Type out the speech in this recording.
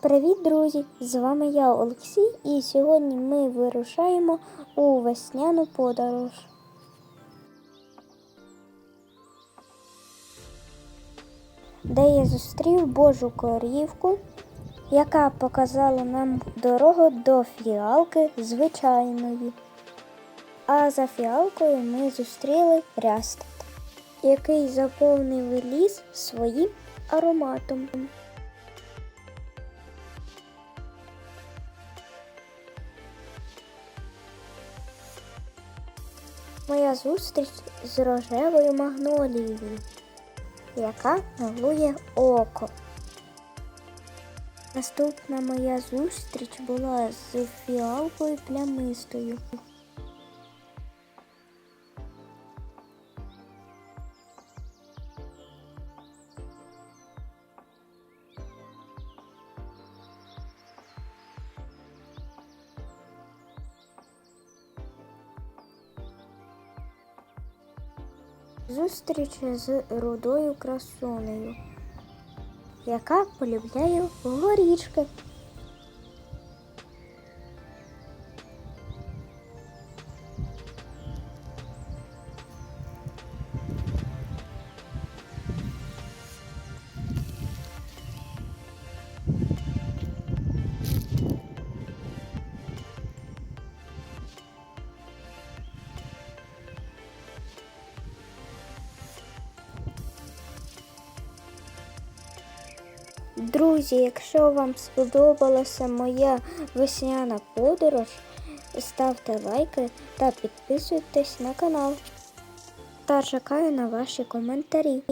Привіт, друзі! З вами я Олексій, і сьогодні ми вирушаємо у весняну подорож. Де я зустрів Божу корівку, яка показала нам дорогу до фіалки звичайної. А за фіалкою ми зустріли рястат, який заповнив ліс своїм ароматом. Моя зустріч з рожевою магнолією, яка милує око. Наступна моя зустріч була з фіалкою плямистою. Зустріч з рудою красунею, яка полюбляє горішки. Друзі, якщо вам сподобалася моя весняна подорож, ставте лайки та підписуйтесь на канал. Та чекаю на ваші коментарі.